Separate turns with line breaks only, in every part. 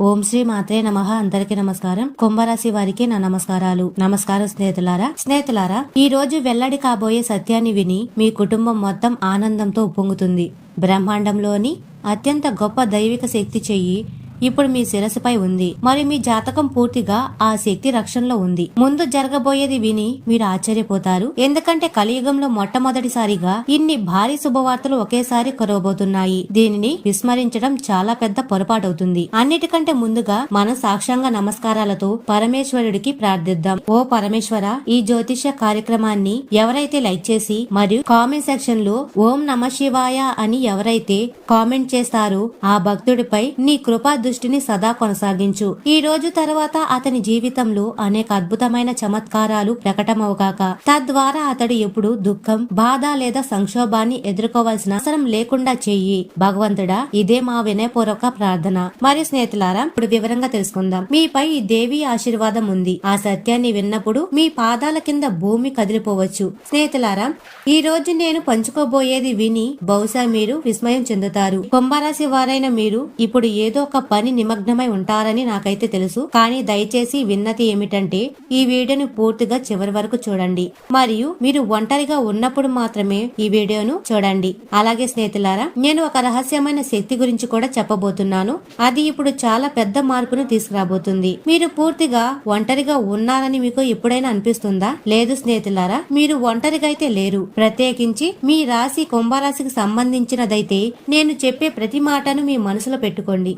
ఓం శ్రీ మాత్రే నమ. అందరికి నమస్కారం. కుంభరాశి వారికి నా నమస్కారాలు. నమస్కారం స్నేహితులారా స్నేహితులారా ఈ రోజు వెల్లడి కాబోయే సత్యాన్ని విని మీ కుటుంబం మొత్తం ఆనందంతో ఉప్పొంగుతుంది. బ్రహ్మాండంలోని అత్యంత గొప్ప దైవిక శక్తి చెయ్యి ఇప్పుడు మీ శిరస్సుపై ఉంది. మరి మీ జాతకం పూర్తిగా ఆ శక్తి రక్షణలో ఉంది. ముందు జరగబోయేది విని మీరు ఆశ్చర్యపోతారు. ఎందుకంటే కలియుగంలో మొట్టమొదటిసారిగా ఇన్ని భారీ శుభవార్తలు ఒకేసారి కురవబోతున్నాయి. దీనిని విస్మరించడం చాలా పెద్ద పొరపాటవుతుంది. అన్నిటికంటే ముందుగా మన సాక్ష్యంగా నమస్కారాలతో పరమేశ్వరుడికి ప్రార్థిద్దాం. ఓ పరమేశ్వర ఈ జ్యోతిష కార్యక్రమాన్ని ఎవరైతే లైక్ చేసి మరియు కామెంట్ సెక్షన్లో ఓం నమ శివాయ అని ఎవరైతే కామెంట్ చేస్తారో ఆ భక్తుడిపై నీ కృపా దృష్టిని సదా కొనసాగించు. ఈ రోజు తర్వాత అతని జీవితంలో అనేక అద్భుతమైన చమత్కారాలు ప్రకటమవుగాక. తద్వారా అతడు ఎప్పుడు దుఃఖం బాధ లేదా సంక్షోభాన్ని ఎదుర్కోవాల్సిన అవసరం లేకుండా చెయ్యి భగవంతుడా ఇదే మా వినయపూర్వక ప్రార్థన. మరియు స్నేహితులారా ఇప్పుడు వివరంగా తెలుసుకుందాం. మీపై ఈ దేవి ఆశీర్వాదం ఉంది. ఆ సత్యాన్ని విన్నప్పుడు మీ పాదాల కింద భూమి కదిలిపోవచ్చు. స్నేహితులారా ఈ రోజు నేను పంచుకోబోయేది విని బహుశా మీరు విస్మయం చెందుతారు. కుంభరాశి వారైన మీరు ఇప్పుడు ఏదో ఒక పని నిమగ్నమై ఉంటారని నాకైతే తెలుసు. కానీ దయచేసి విన్నతి ఏమిటంటే ఈ వీడియోని పూర్తిగా చివరి వరకు చూడండి. మరియు మీరు ఒంటరిగా ఉన్నప్పుడు మాత్రమే ఈ వీడియోను చూడండి. అలాగే స్నేహితులారా నేను ఒక రహస్యమైన శక్తి గురించి కూడా చెప్పబోతున్నాను. అది ఇప్పుడు చాలా పెద్ద మార్పును తీసుకురాబోతుంది. మీరు పూర్తిగా ఒంటరిగా ఉన్నారని మీకు ఎప్పుడైనా అనిపిస్తుందా? లేదు స్నేహితులారా మీరు ఒంటరిగా అయితే లేరు. ప్రత్యేకించి మీ రాశి కుంభరాశికి సంబంధించినదైతే నేను చెప్పే ప్రతి మాటను మీ మనసులో పెట్టుకోండి.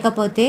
లేకపోతే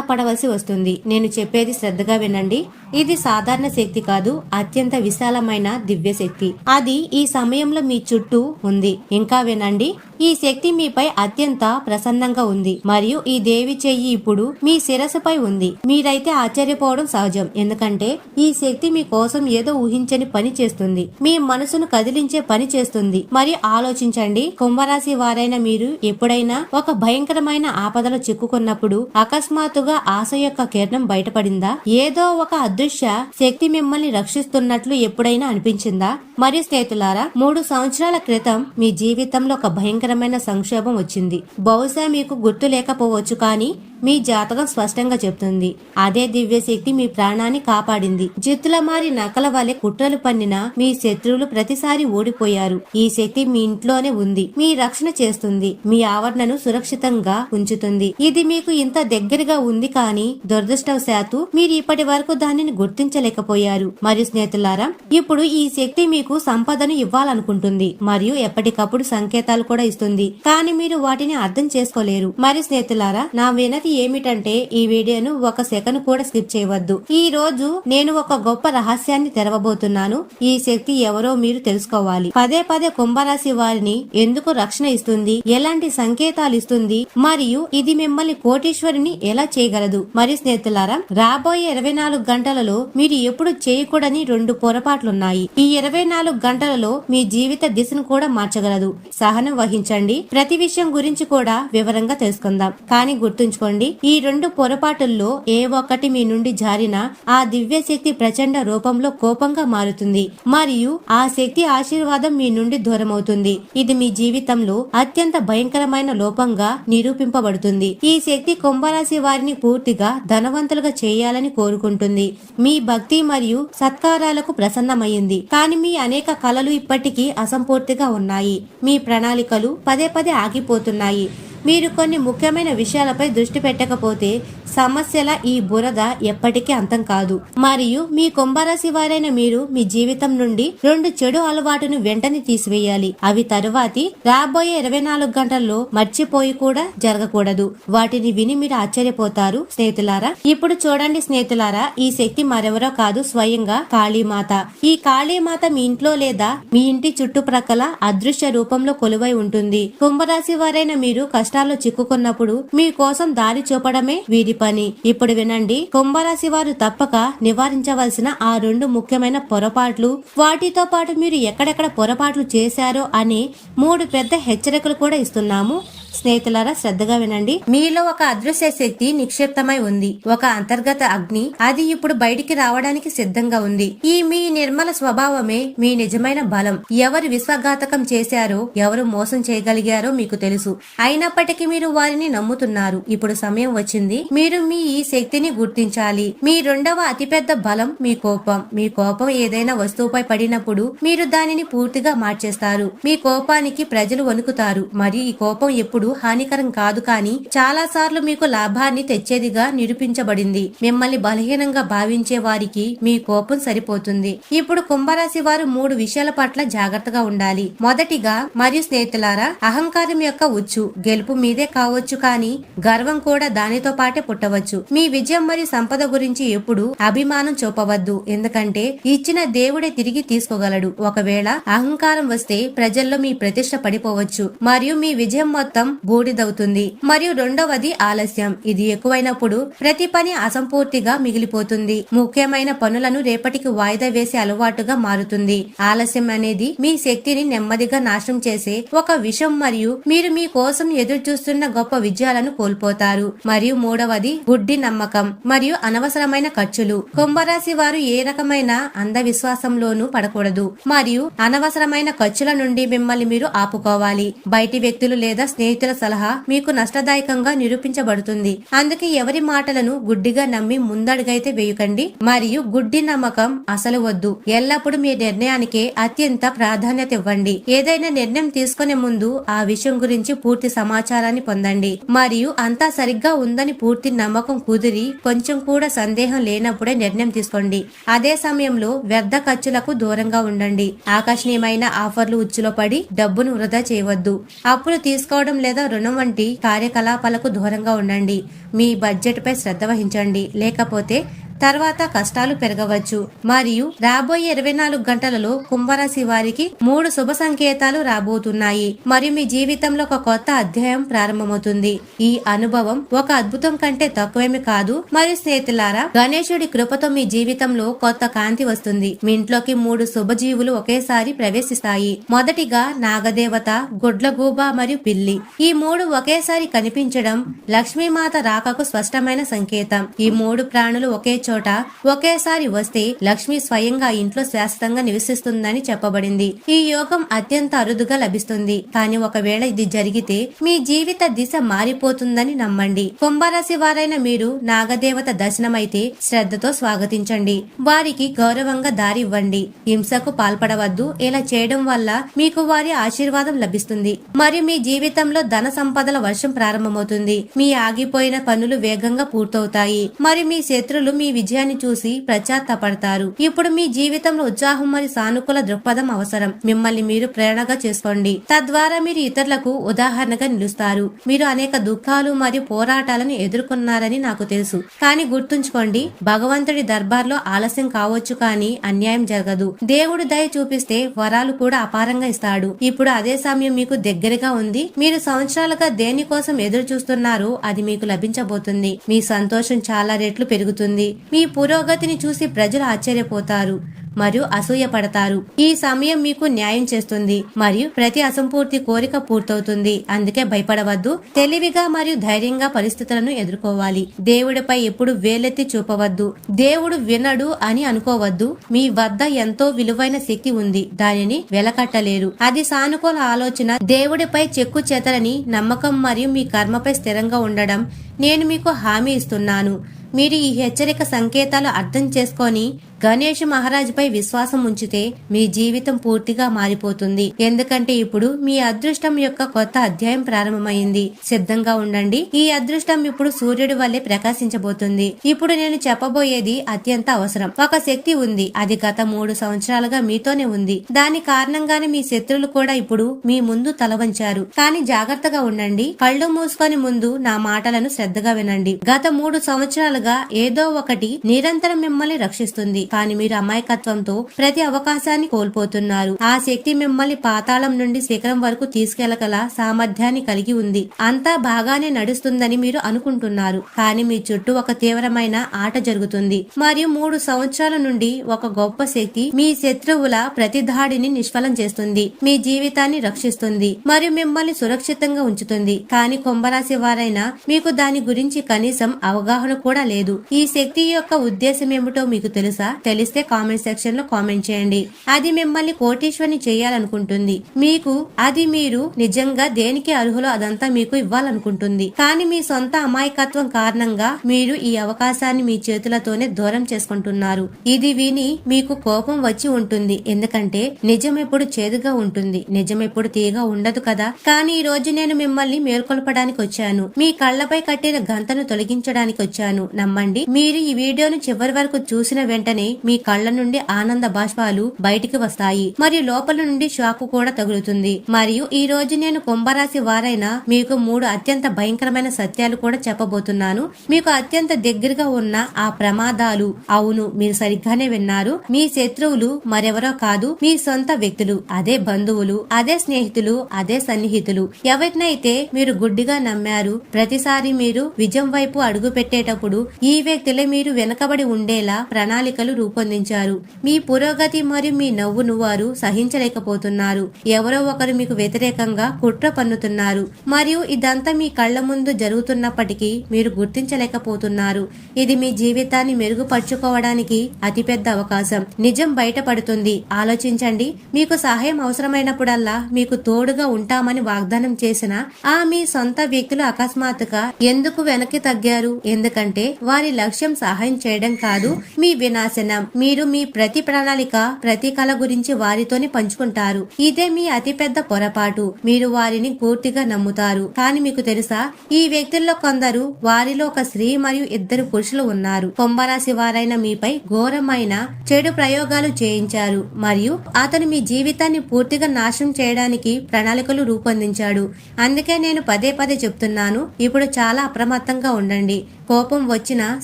పడవలసి వస్తుంది. నేను చెప్పేది శ్రద్ధగా వినండి. ఇది సాధారణ శక్తి కాదు అత్యంత విశాలమైన దివ్య శక్తి. అది ఈ సమయంలో మీ చుట్టూ ఉంది. ఇంకా వినండి. ఈ శక్తి మీపై అత్యంత ప్రసన్నంగా ఉంది. మరియు ఈ దేవి చెయ్యి ఇప్పుడు మీ శిరస్సుపై ఉంది. మీరైతే ఆశ్చర్యపోవడం సహజం. ఎందుకంటే ఈ శక్తి మీ కోసం ఏదో ఊహించని పని చేస్తుంది. మీ మనసును కదిలించే పని చేస్తుంది. మరి ఆలోచించండి కుంభరాశి వారైన మీరు ఎప్పుడైనా ఒక భయంకరమైన ఆపదలో చిక్కుకున్నప్పుడు అకస్మాత్తుగా ఆశ యొక్క కిరణం బయటపడిందా? ఏదో ఒక అదృశ్య శక్తి మిమ్మల్ని రక్షిస్తున్నట్లు ఎప్పుడైనా అనిపించిందా? మరియు స్నేహితులారా మూడు సంవత్సరాల క్రితం మీ జీవితంలో ఒక భయంకర భయంకరమైన సంక్షోభం వచ్చింది. బహుశా మీకు గుర్తు లేకపోవచ్చు కానీ మీ జాతకం స్పష్టంగా చెప్తుంది. అదే దివ్య శక్తి మీ ప్రాణాన్ని కాపాడింది. జిత్తుల మారి నకల వలె కుట్రలు పన్నిన మీ శత్రువులు ప్రతిసారి ఓడిపోయారు. ఈ శక్తి మీ ఇంట్లోనే ఉంది. మీ రక్షణ చేస్తుంది. మీ ఆవరణను సురక్షితంగా ఉంచుతుంది. ఇది మీకు ఇంత దగ్గరగా ఉంది కానీ దురదృష్టవశాత్తు మీరు ఇప్పటి వరకు దానిని గుర్తించలేకపోయారు. మరియు స్నేహితులారా ఇప్పుడు ఈ శక్తి మీకు సంపదను ఇవ్వాలనుకుంటుంది. మరియు ఎప్పటికప్పుడు సంకేతాలు కూడా ఇస్తుంది. కానీ మీరు వాటిని అర్థం చేసుకోలేరు. మరి స్నేహితులారా నా వినతి ఏమిటంటే ఈ వీడియోను ఒక సెకండ్ కూడా స్కిప్ చేయవద్దు. ఈ రోజు నేను ఒక గొప్ప రహస్యాన్ని తెరవబోతున్నాను. ఈ శక్తి ఎవరో మీరు తెలుసుకోవాలి. పదే పదే కుంభరాశి వారిని ఎందుకు రక్షణ ఇస్తుంది? ఎలాంటి సంకేతాలు ఇస్తుంది? మరియు ఇది మిమ్మల్ని కోటీశ్వరిని ఎలా చేయగలదు? మరి స్నేహితులారా రాబోయే ఇరవై నాలుగు గంటలలో మీరు ఎప్పుడు చేయకూడని రెండు పొరపాట్లున్నాయి. ఈ ఇరవై నాలుగు గంటలలో మీ జీవిత దిశను కూడా మార్చగలదు. సహనం వహించండి. ప్రతి విషయం గురించి కూడా వివరంగా తెలుసుకుందాం. కానీ గుర్తుంచుకోండి ఈ రెండు పొరపాటుల్లో ఏ ఒక్కటి మీ నుండి జారిన ఆ దివ్య శక్తి ప్రచండ రూపంలో కోపంగా మారుతుంది. మరియు ఆ శక్తి ఆశీర్వాదం మీ నుండి దూరమవుతుంది. ఇది మీ జీవితంలో అత్యంత భయంకరమైన లోపంగా నిరూపింపబడుతుంది. ఈ శక్తి కుంభరాశి వారిని పూర్తిగా ధనవంతులుగా చేయాలని కోరుకుంటుంది. మీ భక్తి మరియు సత్కారాలకు ప్రసన్నమైంది. కానీ మీ అనేక కళలు ఇప్పటికీ అసంపూర్తిగా ఉన్నాయి. మీ ప్రణాళికలు పదే పదే ఆగిపోతున్నాయి. మీరు కొన్ని ముఖ్యమైన విషయాలపై దృష్టి పెట్టకపోతే సమస్యల ఈ బురద ఎప్పటికీ అంతం కాదు. మరియు మీ కుంభరాశి వారైన మీరు మీ జీవితం నుండి రెండు చెడు అలవాటును వెంటనే తీసివేయాలి. అవి తరువాతి రాబోయే ఇరవై నాలుగు గంటల్లో మర్చిపోయి కూడా జరగకూడదు. వాటిని విని మీరు ఆశ్చర్యపోతారు. స్నేహితులారా ఇప్పుడు చూడండి స్నేహితులారా ఈ శక్తి మరెవరో కాదు స్వయంగా కాళీమాత. ఈ కాళీమాత మీ ఇంట్లో లేదా మీ ఇంటి చుట్టుప్రక్కల అదృశ్య రూపంలో కొలువై ఉంటుంది. కుంభరాశి వారైన మీరు కష్టాల్లో చిక్కుకున్నప్పుడు మీ కోసం దారి చూపడమే వీరి పని. ఇప్పుడు వినండి. కుంభరాశి వారు తప్పక నివారించవలసిన ఆ రెండు ముఖ్యమైన పొరపాట్లు. వాటితో పాటు మీరు ఎక్కడెక్కడ పొరపాట్లు చేశారో అని మూడు పెద్ద హెచ్చరికలు కూడా ఇస్తున్నాము. స్నేహితులారా శ్రద్ధగా వినండి. మీలో ఒక అదృశ్య శక్తి నిక్షిప్తమై ఉంది. ఒక అంతర్గత అగ్ని అది ఇప్పుడు బయటికి రావడానికి సిద్ధంగా ఉంది. ఈ మీ నిర్మల స్వభావమే మీ నిజమైన బలం. ఎవరు విశ్వఘాతకం చేశారో ఎవరు మోసం చేయగలిగారో మీకు తెలుసు. అయినప్పటికీ మీరు వారిని నమ్ముతున్నారు. ఇప్పుడు సమయం వచ్చింది. మీరు మీ ఈ శక్తిని గుర్తించాలి. మీ రెండవ అతిపెద్ద బలం మీ కోపం. మీ కోపం ఏదైనా వస్తువుపై పడినప్పుడు మీరు దానిని పూర్తిగా మార్చేస్తారు. మీ కోపానికి ప్రజలు వణుకుతారు. మరియు ఈ కోపం ఎప్పుడు హానికరం కాదు కానీ చాలా సార్లు మీకు లాభాన్ని తెచ్చేదిగా నిరూపించబడింది. మిమ్మల్ని బలహీనంగా భావించే వారికి మీ కోపం సరిపోతుంది. ఇప్పుడు కుంభరాశి వారు మూడు విషయాల పట్ల జాగ్రత్తగా ఉండాలి. మొదటిగా మరియు స్నేహితులారా అహంకారం యొక్క ఉచ్చు. గెలుపు మీదే కావచ్చు కానీ గర్వం కూడా దానితో పాటే పుట్టవచ్చు. మీ విజయం మరియు సంపద గురించి ఎప్పుడు అభిమానం చూపవద్దు. ఎందుకంటే ఇచ్చిన దేవుడే తిరిగి తీసుకోగలడు. ఒకవేళ అహంకారం వస్తే ప్రజల్లో మీ ప్రతిష్ట పడిపోవచ్చు. మరియు మీ విజయం మొత్తం బూడిదవుతుంది. మరియు రెండవది ఆలస్యం. ఇది ఎక్కువైనప్పుడు ప్రతి పని అసంపూర్తిగా మిగిలిపోతుంది. ముఖ్యమైన పనులను రేపటికి వాయిదా వేసే అలవాటుగా మారుతుంది. ఆలస్యం అనేది మీ శక్తిని నెమ్మదిగా నాశనం చేసే ఒక విషం మరియు మీరు మీ కోసం ఎదురు చూస్తున్న గొప్ప విజయాలను కోల్పోతారు. మరియు మూడవది గుడ్డి నమ్మకం మరియు అనవసరమైన ఖర్చులు. కుంభరాశి వారు ఏ రకమైన అంధవిశ్వాసంలోనూ పడకూడదు. మరియు అనవసరమైన ఖర్చుల నుండి మిమ్మల్ని మీరు ఆపుకోవాలి. బయటి వ్యక్తులు లేదా స్నేహితులు సలహా మీకు నష్టదాయకంగా నిరూపించబడుతుంది. అందుకే ఎవరి మాటలను గుడ్డిగా నమ్మి ముందడుగైతే వేయకండి. మరియు గుడ్డి నమ్మకం అసలు వద్దు. ఎల్లప్పుడూ మీ నిర్ణయానికే అత్యంత ప్రాధాన్యత ఇవ్వండి. ఏదైనా నిర్ణయం తీసుకునే ముందు ఆ విషయం గురించి పూర్తి సమాచారాన్ని పొందండి. మరియు అంతా సరిగ్గా ఉందని పూర్తి నమ్మకం కుదిరి కొంచెం కూడా సందేహం లేనప్పుడే నిర్ణయం తీసుకోండి. అదే సమయంలో వ్యర్థ ఖర్చులకు దూరంగా ఉండండి. ఆకర్షణీయమైన ఆఫర్లు ఉచ్చులో పడి డబ్బును వృధా చేయవద్దు. అప్పులు తీసుకోవడం లేదా రుణం వంటి కార్యకలాపాలకు దూరంగా ఉండండి. మీ బడ్జెట్ పై శ్రద్ధ వహించండి. లేకపోతే తర్వాత కష్టాలు పెరగవచ్చు. మరియు రాబోయే ఇరవై నాలుగు గంటలలో కుంభరాశి వారికి మూడు శుభ సంకేతాలు రాబోతున్నాయి. మరియు మీ జీవితంలో ఒక కొత్త అధ్యాయం ప్రారంభమవుతుంది. ఈ అనుభవం ఒక అద్భుతం కంటే తక్కువేమి కాదు. మరియు స్నేహితులారా గణేశుడి కృపతో మీ జీవితంలో కొత్త కాంతి వస్తుంది. మీ ఇంట్లోకి మూడు శుభజీవులు ఒకేసారి ప్రవేశిస్తాయి. మొదటిగా నాగదేవత గుడ్లగూబ మరియు పిల్లి. ఈ మూడు ఒకేసారి కనిపించడం లక్ష్మీమాత రాకకు స్పష్టమైన సంకేతం. ఈ మూడు ప్రాణులు ఒకే చోట ఒకేసారి వస్తే లక్ష్మి స్వయంగా ఇంట్లో శాశ్వతంగా నివసిస్తుందని చెప్పబడింది. ఈ యోగం అత్యంత అరుదుగా లభిస్తుంది. కానీ ఒకవేళ ఇది జరిగితే మీ జీవిత దిశ మారిపోతుందని నమ్మండి. కుంభరాశి వారైన మీరు నాగదేవత దర్శనమైతే శ్రద్ధతో స్వాగతించండి. వారికి గౌరవంగా దారి ఇవ్వండి. హింసకు పాల్పడవద్దు. ఇలా చేయడం వల్ల మీకు వారి ఆశీర్వాదం లభిస్తుంది. మరియు మీ జీవితంలో ధన సంపదల వర్షం ప్రారంభమవుతుంది. మీ ఆగిపోయిన పనులు వేగంగా పూర్తవుతాయి. మరి మీ శత్రులు మీ విజయాన్ని చూసి ప్రచాత్తపడతారు ఇప్పుడు మీ జీవితంలో ఉత్సాహం మరియు సానుకూల దృక్పథం అవసరం. మిమ్మల్ని మీరు ప్రేరణగా చేసుకోండి. తద్వారా మీరు ఇతరులకు ఉదాహరణగా నిలుస్తారు. మీరు అనేక దుఃఖాలు మరియు పోరాటాలను ఎదుర్కొన్నారని నాకు తెలుసు. కానీ గుర్తుంచుకోండి భగవంతుడి దర్బార్లో ఆలస్యం కావచ్చు కానీ అన్యాయం జరగదు. దేవుడు దయ చూపిస్తే వరాలు కూడా అపారంగా ఇస్తాడు. ఇప్పుడు అదే సమయం మీకు దగ్గరగా ఉంది. మీరు సంవత్సరాలుగా దేనికోసం ఎదురు చూస్తున్నారో? అది మీకు లభించబోతుంది. మీ సంతోషం చాలా రెట్లు పెరుగుతుంది. మీ పురోగతిని చూసి ప్రజలు ఆశ్చర్యపోతారు. మరియు అసూయపడతారు ఈ సమయం మీకు న్యాయం చేస్తుంది మరియు ప్రతి అసంపూర్తి కోరిక పూర్తవుతుంది. అందుకే భయపడవద్దు. తెలివిగా మరియు ధైర్యంగా పరిస్థితులను ఎదుర్కోవాలి. దేవుడిపై ఎప్పుడు వేలెత్తి చూపవద్దు. దేవుడు వినడు అని అనుకోవద్దు. మీ వద్ద ఎంతో విలువైన శక్తి ఉంది. దానిని వెలకట్టలేరు. అది సానుకూల ఆలోచన. దేవుడిపై చెక్కు చేతలని నమ్మకం మరియు మీ కర్మపై స్థిరంగా ఉండడం నేను మీకు హామీ ఇస్తున్నాను. మీరు ఈ హెచ్చరిక సంకేతాలు అర్థం చేసుకొని గణేష్ మహారాజుపై విశ్వాసం ఉంచితే మీ జీవితం పూర్తిగా మారిపోతుంది. ఎందుకంటే ఇప్పుడు మీ అదృష్టం యొక్క కొత్త అధ్యాయం ప్రారంభమైంది. సిద్ధంగా ఉండండి. ఈ అదృష్టం ఇప్పుడు సూర్యుడి వల్లే ప్రకాశించబోతుంది. ఇప్పుడు నేను చెప్పబోయేది అత్యంత అవసరం. ఒక శక్తి ఉంది. అది గత మూడు సంవత్సరాలుగా మీతోనే ఉంది. దాని కారణంగానే మీ శత్రులు కూడా ఇప్పుడు మీ ముందు తల వంచారు కానీ జాగ్రత్తగా ఉండండి. కళ్ళు మూసుకొని ముందు నా మాటలను శ్రద్ధగా వినండి. గత మూడు సంవత్సరాలుగా ఏదో ఒకటి నిరంతరం మిమ్మల్ని రక్షిస్తుంది. కానీ మీరు అమాయకత్వంతో ప్రతి అవకాశాన్ని కోల్పోతున్నారు. ఆ శక్తి మిమ్మల్ని పాతాళం నుండి శిఖరం వరకు తీసుకెళ్ళగల సామర్థ్యాన్ని కలిగి ఉంది. అంతా బాగానే నడుస్తుందని మీరు అనుకుంటున్నారు. కానీ మీ చుట్టూ ఒక తీవ్రమైన ఆట జరుగుతుంది. మరియు మూడు సంవత్సరాల నుండి ఒక గొప్ప శక్తి మీ శత్రువుల ప్రతి దాడిని నిష్ఫలం చేస్తుంది. మీ జీవితాన్ని రక్షిస్తుంది. మరియు మిమ్మల్ని సురక్షితంగా ఉంచుతుంది. కానీ కుంభరాశి వారైనా మీకు దాని గురించి కనీసం అవగాహన కూడా లేదు. ఈ శక్తి యొక్క ఉద్దేశం ఏమిటో మీకు తెలుసా? తెలిస్తే కామెంట్ సెక్షన్లో కామెంట్ చేయండి. అది మిమ్మల్ని కోటీశ్వరిని చేయాలనుకుంటుంది. మీకు అది మీరు నిజంగా దేనికి అర్హులో అదంతా మీకు ఇవ్వాలనుకుంటుంది. కానీ మీ సొంత అమాయకత్వం కారణంగా మీరు ఈ అవకాశాన్ని మీ చేతులతోనే దూరం చేసుకుంటున్నారు. ఇది విని మీకు కోపం వచ్చి ఉంటుంది. ఎందుకంటే నిజం ఎప్పుడు చేదుగా ఉంటుంది. నిజం ఎప్పుడు తీయగా ఉండదు కదా. కానీ ఈ రోజు నేను మిమ్మల్ని మేల్కొల్పడానికి వచ్చాను. మీ కళ్ళపై కట్టిన గంతను తొలగించడానికి వచ్చాను. నమ్మండి మీరు ఈ వీడియోను చివరి వరకు చూసిన వెంటనే మీ కళ్ళ నుండి ఆనంద బాష్పాలు బయటికి వస్తాయి. మరియు లోపల నుండి షాకు కూడా తగులుతుంది. మరియు ఈ రోజు నేను కుంభరాశి వారైన మీకు మూడు అత్యంత భయంకరమైన సత్యాలు కూడా చెప్పబోతున్నాను. మీకు అత్యంత దగ్గరగా ఉన్న ఆ ప్రమాదాలు. అవును మీరు సరిగ్గానే విన్నారు. మీ శత్రువులు మరెవరో కాదు మీ సొంత వ్యక్తులు. అదే బంధువులు అదే స్నేహితులు అదే సన్నిహితులు. ఎవరినైతే మీరు గుడ్డిగా నమ్మారు ప్రతిసారి మీరు విజయం వైపు అడుగు పెట్టేటప్పుడు ఈ వ్యక్తులే మీరు వెనకబడి ఉండేలా ప్రణాళికలు రూపొందించారు. మీ పురోగతి మరియు మీ నవ్వును వారు సహించలేకపోతున్నారు. ఎవరో ఒకరు మీకు వ్యతిరేకంగా కుట్ర పన్నుతున్నారు. మరియు ఇదంతా మీ కళ్ళ ముందు జరుగుతున్నప్పటికీ మీరు గుర్తించలేకపోతున్నారు. ఇది మీ జీవితాన్ని మెరుగుపరుచుకోవడానికి అతిపెద్ద అవకాశం. నిజం బయటపడుతుంది. ఆలోచించండి. మీకు సహాయం అవసరమైనప్పుడల్లా మీకు తోడుగా ఉంటామని వాగ్దానం చేసిన ఆ మీ సొంత వ్యక్తులు అకస్మాత్తుగా ఎందుకు వెనక్కి తగ్గారు? ఎందుకంటే వారి లక్ష్యం సహాయం చేయడం కాదు. మీ వినాశం వినాశనం మీరు మీ ప్రతి ప్రణాళిక ప్రతి కళ గురించి వారితోని పంచుకుంటారు. ఇదే మీ అతిపెద్ద పొరపాటు. మీరు వారిని పూర్తిగా నమ్ముతారు. కానీ మీకు తెలుసా? ఈ వ్యక్తుల్లో కొందరు వారిలో ఒక స్త్రీ మరియు ఇద్దరు పురుషులు ఉన్నారు. కుంభరాశి వారైన మీపై ఘోరమైన చెడు ప్రయోగాలు చేయించారు. మరియు అతను మీ జీవితాన్ని పూర్తిగా నాశనం చేయడానికి ప్రణాళికలు రూపొందించాడు. అందుకే నేను పదే పదే చెప్తున్నాను. ఇప్పుడు చాలా అప్రమత్తంగా ఉండండి. కోపం వచ్చినా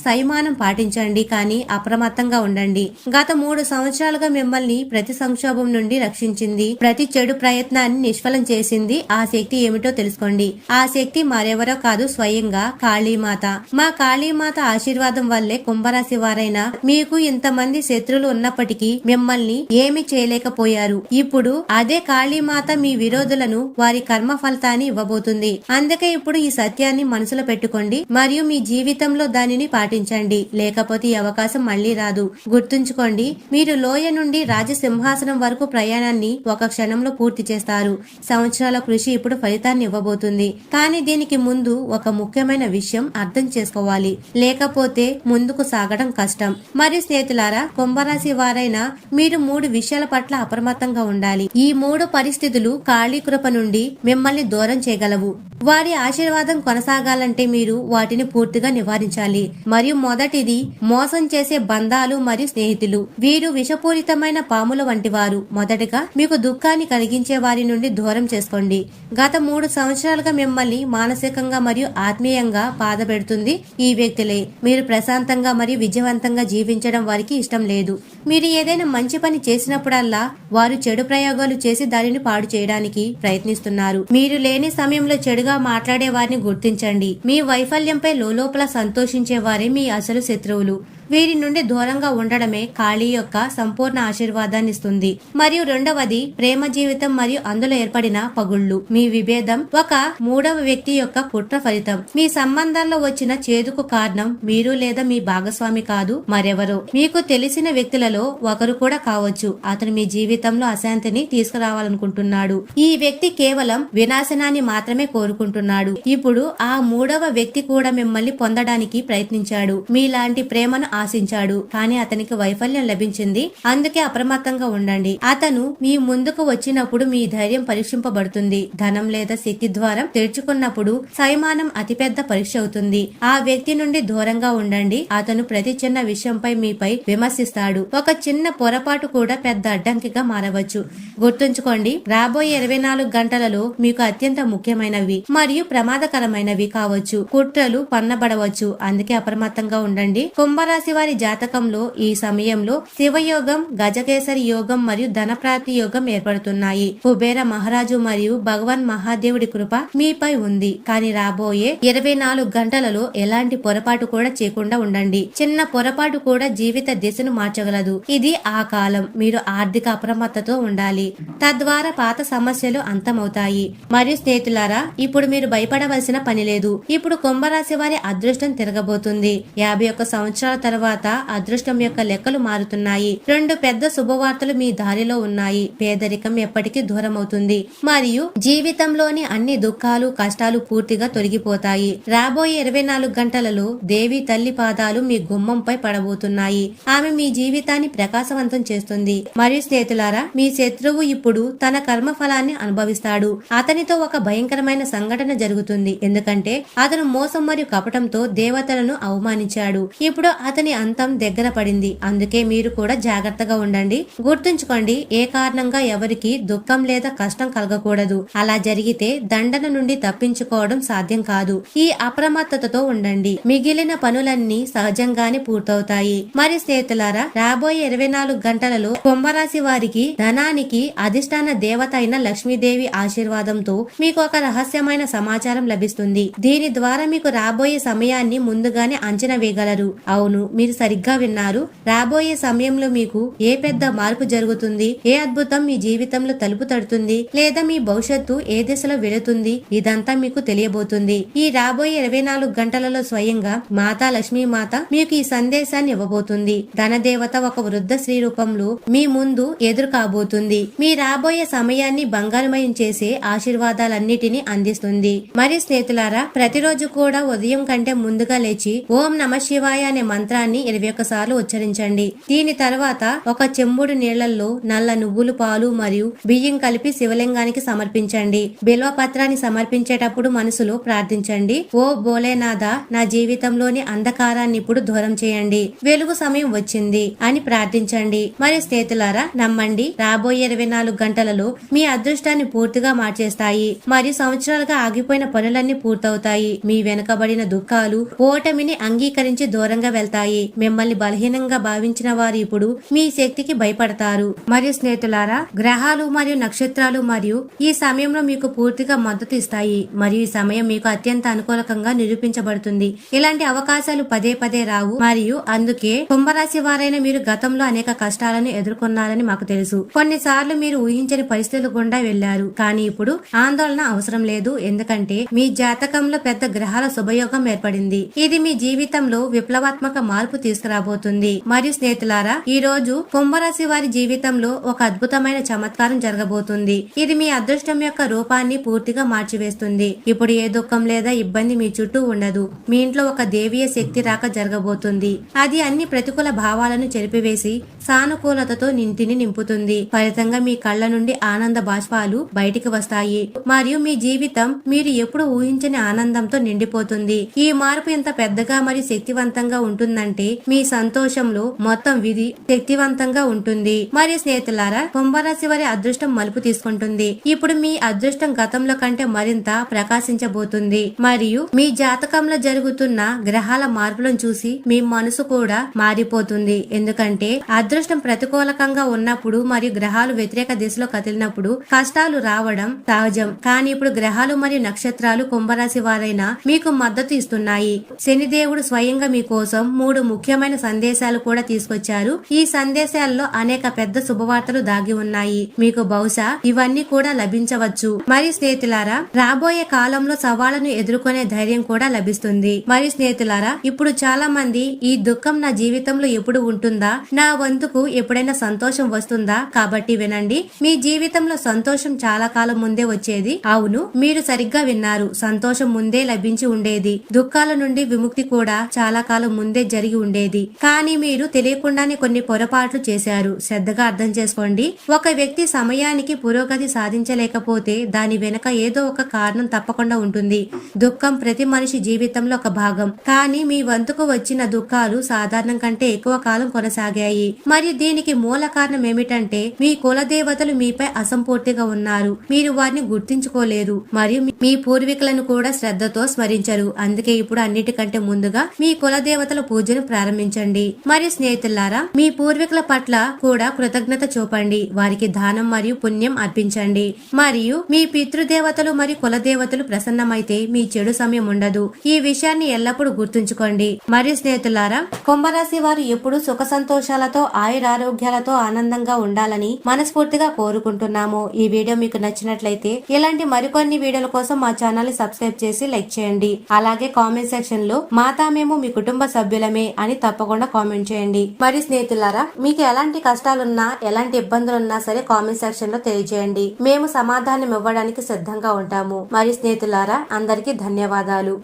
సైమానం పాటించండి కానీ అప్రమత్తంగా ఉండండి. గత మూడు సంవత్సరాలుగా మిమ్మల్ని ప్రతి సంక్షోభం నుండి రక్షించింది. ప్రతి చెడు ప్రయత్నాన్ని నిష్ఫలం చేసింది. ఆ శక్తి ఏమిటో తెలుసుకోండి. ఆ శక్తి మరెవరో కాదు స్వయంగా కాళీమాత. మా కాళీమాత ఆశీర్వాదం వల్లే కుంభరాశి వారైన మీకు ఇంతమంది శత్రులు ఉన్నప్పటికీ మిమ్మల్ని ఏమి చేయలేకపోయారు. ఇప్పుడు అదే కాళీమాత మీ విరోధులను వారి కర్మ ఫలితాన్ని ఇవ్వబోతుంది. అందుకే ఇప్పుడు ఈ సత్యాన్ని మనసులో పెట్టుకోండి. మరియు మీ జీవితంలో దానిని పాటించండి. లేకపోతే ఈ అవకాశం మళ్ళీ రాదు. గుర్తుంచుకోండి మీరు లోయ నుండి రాజసింహాసనం వరకు ప్రయాణాన్ని ఒక క్షణంలో పూర్తి చేస్తారు. సంవత్సరాల కృషి ఇప్పుడు ఫలితాన్ని ఇవ్వబోతుంది. కానీ దీనికి ముందు ఒక ముఖ్యమైన విషయం అర్థం చేసుకోవాలి. లేకపోతే ముందుకు సాగడం కష్టం. మరి స్నేహితులారా కుంభరాశి వారైనా మీరు మూడు విషయాల పట్ల అప్రమత్తంగా ఉండాలి. ఈ మూడు పరిస్థితులు కాళీ కృప నుండి మిమ్మల్ని దూరం చేయగలవు. వారి ఆశీర్వాదం కొనసాగాలంటే మీరు వాటిని పూర్తిగా నివారించాలి. మరియు మొదటిది మోసం చేసే బంధాలు మరియు స్నేహితులు. వీరు విషపూరితమైన పాముల వంటి వారు మొదటగా మీకు దుఃఖాన్ని కలిగించే వారి నుండి దూరం చేసుకోండి. గత మూడు సంవత్సరాలుగా మిమ్మల్ని మానసికంగా మరియు ఆత్మీయంగా బాధ పెడుతుంది ఈ వ్యక్తులే. మీరు ప్రశాంతంగా మరియు విజయవంతంగా జీవించడం వారికి ఇష్టం లేదు. మీరు ఏదైనా మంచి పని చేసినప్పుడల్లా వారు చెడు ప్రయోగాలు చేసి దానిని పాడు చేయడానికి ప్రయత్నిస్తున్నారు. మీరు లేని సమయంలో చెడుగా మాట్లాడే వారిని గుర్తించండి. మీ వైఫల్యంపై లోపల సంతోషించే వారే మీ అసలు శత్రువులు. వీరి నుండి దూరంగా ఉండడమే కాళీ యొక్క సంపూర్ణ ఆశీర్వాదాన్ని ఇస్తుంది మరియు రెండవది ప్రేమ జీవితం మరియు అందులో ఏర్పడిన పగుళ్ళు. మీ విభేదం ఒక మూడవ వ్యక్తి యొక్క కుట్ర ఫలితం. మీ సంబంధాల్లో వచ్చిన చేదుకు కారణం మీరు లేదా మీ భాగస్వామి కాదు మరెవరో. మీకు తెలిసిన వ్యక్తులలో ఒకరు కూడా కావచ్చు. అతను మీ జీవితంలో అశాంతిని తీసుకురావాలనుకుంటున్నాడు. ఈ వ్యక్తి కేవలం వినాశనాన్ని మాత్రమే కోరుకుంటున్నాడు. ఇప్పుడు ఆ మూడవ వ్యక్తి కూడా మిమ్మల్ని పొందడానికి ప్రయత్నించాడు. మీలాంటి ప్రేమను ఆశించాడు. కానీ అతనికి వైఫల్యం లభించింది. అందుకే అప్రమత్తంగా ఉండండి. అతను మీ ముందుకు వచ్చినప్పుడు మీ ధైర్యం పరీక్షింపబడుతుంది. ధనం లేదా శక్తి ద్వారా తెరుచుకున్నప్పుడు సైమానం అతిపెద్ద పరీక్ష అవుతుంది. ఆ వ్యక్తి నుండి దూరంగా ఉండండి. అతను ప్రతి చిన్న విషయంపై మీపై విమర్శిస్తాడు. ఒక చిన్న పొరపాటు కూడా పెద్ద అడ్డంకిగా మారవచ్చు. గుర్తుంచుకోండి రాబోయే ఇరవై నాలుగు గంటలలో మీకు అత్యంత ముఖ్యమైనవి మరియు ప్రమాదకరమైనవి కావచ్చు. కుట్రలు పన్నబడవచ్చు. అందుకే అప్రమత్తంగా ఉండండి. కుంభరాశి రాశి వారి జాతకంలో ఈ సమయంలో శివయోగం గజకేసరి యోగం మరియు ధనప్రాప్తి యోగం ఏర్పడుతున్నాయి. కుబేర మహారాజు మరియు భగవాన్ మహాదేవుడి కృప మీపై ఉంది. కానీ రాబోయే ఇరవై నాలుగు గంటలలో ఎలాంటి పొరపాటు కూడా చేయకుండా ఉండండి. చిన్న పొరపాటు కూడా జీవిత దిశను మార్చగలదు. ఇది ఆ కాలం. మీరు ఆర్థిక అప్రమత్తతో ఉండాలి. తద్వారా పాత సమస్యలు అంతమవుతాయి. మరియు స్నేహితులారా ఇప్పుడు మీరు భయపడవలసిన పని లేదు. ఇప్పుడు కుంభరాశి వారి అదృష్టం తిరగబోతుంది. యాభై ఒక్క సంవత్సరాల తర్వాత అదృష్టం యొక్క లెక్కలు మారుతున్నాయి. రెండు పెద్ద శుభవార్తలు మీ దారిలో ఉన్నాయి. పేదరికం ఎప్పటికీ దూరం అవుతుంది మరియు జీవితంలోని అన్ని దుఃఖాలు కష్టాలు పూర్తిగా తొలగిపోతాయి. రాబోయే ఇరవై నాలుగు గంటలలో దేవి తల్లి పాదాలు మీ గుమ్మంపై పడబోతున్నాయి. ఆమె మీ జీవితాన్ని ప్రకాశవంతం చేస్తుంది. మరియు స్నేహితులారా మీ శత్రువు ఇప్పుడు తన కర్మ ఫలాన్ని అనుభవిస్తాడు. అతనితో ఒక భయంకరమైన సంఘటన జరుగుతుంది. ఎందుకంటే అతను మోసం మరియు కపటంతో దేవతలను అవమానించాడు. ఇప్పుడు అతని అంతం దగ్గర పడింది. అందుకే మీరు కూడా జాగ్రత్తగా ఉండండి. గుర్తుంచుకోండి ఏ కారణంగా ఎవరికి దుఃఖం లేదా కష్టం కలగకూడదు. అలా జరిగితే దండన నుండి తప్పించుకోవడం సాధ్యం కాదు. ఈ అప్రమత్తతతో ఉండండి. మిగిలిన పనులన్నీ సహజంగానే పూర్తవుతాయి. మరి స్నేహితులారా రాబోయే ఇరవై నాలుగు గంటలలో కుంభరాశి వారికి ధనానికి అధిష్టాన దేవత అయిన లక్ష్మీదేవి ఆశీర్వాదంతో మీకు ఒక రహస్యమైన సమాచారం లభిస్తుంది. దీని ద్వారా మీకు రాబోయే సమయాన్ని ముందుగానే అంచనా వేయగలరు. అవును మీరు సరిగ్గా విన్నారు. రాబోయే సమయంలో మీకు ఏ పెద్ద మార్పు జరుగుతుంది? ఏ అద్భుతం మీ జీవితంలో తలుపు తడుతుంది? లేదా మీ భవిష్యత్తు ఏ దిశలో వెళుతుంది? ఇదంతా మీకు తెలియబోతుంది. ఈ రాబోయే ఇరవై నాలుగు గంటలలో స్వయంగా మాతా లక్ష్మీ మాత మీకు ఈ సందేశాన్ని ఇవ్వబోతుంది. ధనదేవత ఒక వృద్ధ స్త్రీ రూపంలో మీ ముందు ఎదురు కాబోతుంది మీ రాబోయే సమయాన్ని బంగారమయం చేసే ఆశీర్వాదాలన్నిటినీ అందిస్తుంది. మరి స్నేహితులారా ప్రతిరోజు కూడా ఉదయం కంటే ముందుగా లేచి ఓం నమ శివాయ అనే మంత్రాన్ని ఇరవై ఒక్క సార్లు ఉచ్చరించండి. దీని తర్వాత ఒక చెంబుడు నీళ్ళలో నల్ల నువ్వులు పాలు మరియు బియ్యం కలిపి శివలింగానికి సమర్పించండి. బిల్వ పత్రాన్ని సమర్పించేటప్పుడు మనసులో ప్రార్థించండి. ఓ బోలేనాథ నా జీవితంలోని అంధకారాన్ని ఇప్పుడు దూరం చేయండి. వెలుగు సమయం వచ్చింది అని ప్రార్థించండి. మరి స్నేహితులారా నమ్మండి. రాబోయే ఇరవై నాలుగు గంటలలో మీ అదృష్టాన్ని పూర్తిగా మార్చేస్తాయి. మరియు సంవత్సరాలుగా ఆగిపోయిన పనులన్నీ పూర్తవుతాయి. మీ వెనుకబడిన దుఃఖాలు ఓటమిని అంగీకరించి దూరంగా వెళ్తాయి. మిమ్మల్ని బలహీనంగా భావించిన వారు ఇప్పుడు మీ శక్తికి భయపడతారు. మరియు స్నేహితులారా గ్రహాలు మరియు నక్షత్రాలు మరియు ఈ సమయంలో మీకు పూర్తిగా మద్దతు ఇస్తాయి. మరియు ఈ సమయం మీకు అత్యంత అనుకూలకంగా నిరూపించబడుతుంది. ఇలాంటి అవకాశాలు పదే పదే రావు. మరియు అందుకే కుంభరాశి వారైన మీరు గతంలో అనేక కష్టాలను ఎదుర్కొన్నారని మాకు తెలుసు. కొన్నిసార్లు మీరు ఊహించని పరిస్థితులు గుండా వెళ్ళారు కానీ ఇప్పుడు ఆందోళన అవసరం లేదు. ఎందుకంటే మీ జాతకంలో పెద్ద గ్రహాల శుభయోగం ఏర్పడింది. ఇది మీ జీవితంలో విప్లవాత్మక మార్పు తీసుకురాబోతుంది. మరియు స్నేహితులారా ఈ రోజు కుంభరాశి వారి జీవితంలో ఒక అద్భుతమైన చమత్కారం జరగబోతుంది. ఇది మీ అదృష్టం యొక్క రూపాన్ని పూర్తిగా మార్చివేస్తుంది. ఇప్పుడు ఏ దుఃఖం లేదా ఇబ్బంది మీ చుట్టూ ఉండదు. మీ ఇంట్లో ఒక దేవీయ శక్తి రాక జరగబోతుంది. అది అన్ని ప్రతికూల భావాలను చెరిపివేసి సానుకూలతతో నింటిని నింపుతుంది. ఫలితంగా మీ కళ్ళ నుండి ఆనంద బాష్పాలు బయటికి వస్తాయి. మరియు మీ జీవితం మీరు ఎప్పుడు ఊహించని ఆనందంతో నిండిపోతుంది. ఈ మార్పు ఇంత పెద్దగా మరియు శక్తివంతంగా ఉంటుందంటే మీ సంతోషంలో మొత్తం విధి శక్తివంతంగా ఉంటుంది. మరియు స్నేహితులారా కుంభరాశి వారి అదృష్టం మలుపు తీసుకుంటుంది. ఇప్పుడు మీ అదృష్టం గతంలో కంటే మరింత ప్రకాశించబోతుంది. మరియు మీ జాతకంలో జరుగుతున్న గ్రహాల మార్పులను చూసి మీ మనసు కూడా మారిపోతుంది. ఎందుకంటే అదృష్టం ప్రతికూలకంగా ఉన్నప్పుడు మరియు గ్రహాలు వ్యతిరేక దిశలో కదిలినప్పుడు కష్టాలు రావడం సహజం. కానీ ఇప్పుడు గ్రహాలు మరియు నక్షత్రాలు కుంభరాశి వారైన మీకు మద్దతు ఇస్తున్నాయి. శనిదేవుడు స్వయంగా మీకోసం మూడు ముఖ్యమైన సందేశాలు కూడా తీసుకొచ్చారు. ఈ సందేశాల్లో అనేక పెద్ద శుభవార్తలు దాగి ఉన్నాయి. మీకు బహుశా ఇవన్నీ కూడా లభించవచ్చు. మరి స్నేహితులారా రాబోయే కాలంలో సవాళ్ళను ఎదుర్కొనే ధైర్యం కూడా లభిస్తుంది. మరి స్నేహితులారా ఇప్పుడు చాలా మంది ఈ దుఃఖం నా జీవితంలో ఎప్పుడు ఉంటుందా? నా వంతు వంతుకు ఎప్పుడైనా సంతోషం వస్తుందా? కాబట్టి వినండి. మీ జీవితంలో సంతోషం చాలా కాలం ముందే వచ్చేది. అవును మీరు సరిగ్గా విన్నారు. సంతోషం ముందే లభించి ఉండేది. దుఃఖాల నుండి విముక్తి కూడా చాలా కాలం ముందే జరిగి ఉండేది. కానీ మీరు తెలియకుండానే కొన్ని పొరపాట్లు చేశారు. శ్రద్ధగా అర్థం చేసుకోండి. ఒక వ్యక్తి సమయానికి పురోగతి సాధించలేకపోతే దాని వెనక ఏదో ఒక కారణం తప్పకుండా ఉంటుంది. దుఃఖం ప్రతి మనిషి జీవితంలో ఒక భాగం. కానీ మీ వంతుకు వచ్చిన దుఃఖాలు సాధారణం కంటే ఎక్కువ కాలం కొనసాగాయి. మరియు దీనికి మూల కారణం ఏమిటంటే మీ కులదేవతలు మీపై అసంపూర్తిగా ఉన్నారు. మీరు వారిని గుర్తించుకోలేరు మరియు మీ పూర్వీకులను కూడా శ్రద్ధతో స్మరించరు. అందుకే ఇప్పుడు అన్నిటికంటే ముందుగా మీ కులదేవతల పూజను ప్రారంభించండి. మరియు స్నేహితులారా మీ పూర్వీకుల పట్ల కూడా కృతజ్ఞత చూపండి. వారికి దానం మరియు పుణ్యం అర్పించండి. మరియు మీ పితృదేవతలు మరియు కులదేవతలు ప్రసన్నమైతే మీ చెడు సమయం ఉండదు. ఈ విషయాన్ని ఎల్లప్పుడూ గుర్తుంచుకోండి. మరియు స్నేహితులారా కుంభరాశి వారు ఎప్పుడు సుఖ సంతోషాలతో ఆయురారోగ్యాలతో ఆనందంగా ఉండాలని మనస్ఫూర్తిగా కోరుకుంటున్నాము. ఈ వీడియో మీకు నచ్చినట్లయితే ఇలాంటి మరికొన్ని వీడియోల కోసం మా ఛానల్ని సబ్స్క్రైబ్ చేసి లైక్ చేయండి. అలాగే కామెంట్ సెక్షన్లో మాతా మేము మీ కుటుంబ సభ్యులమే అని తప్పకుండా కామెంట్ చేయండి. మరి స్నేహితులారా మీకు ఎలాంటి కష్టాలున్నా ఎలాంటి ఇబ్బందులున్నా సరే కామెంట్ సెక్షన్లో తెలియజేయండి. మేము సమాధానం ఇవ్వడానికి సిద్ధంగా ఉంటాము. మరి స్నేహితులారా అందరికీ ధన్యవాదాలు.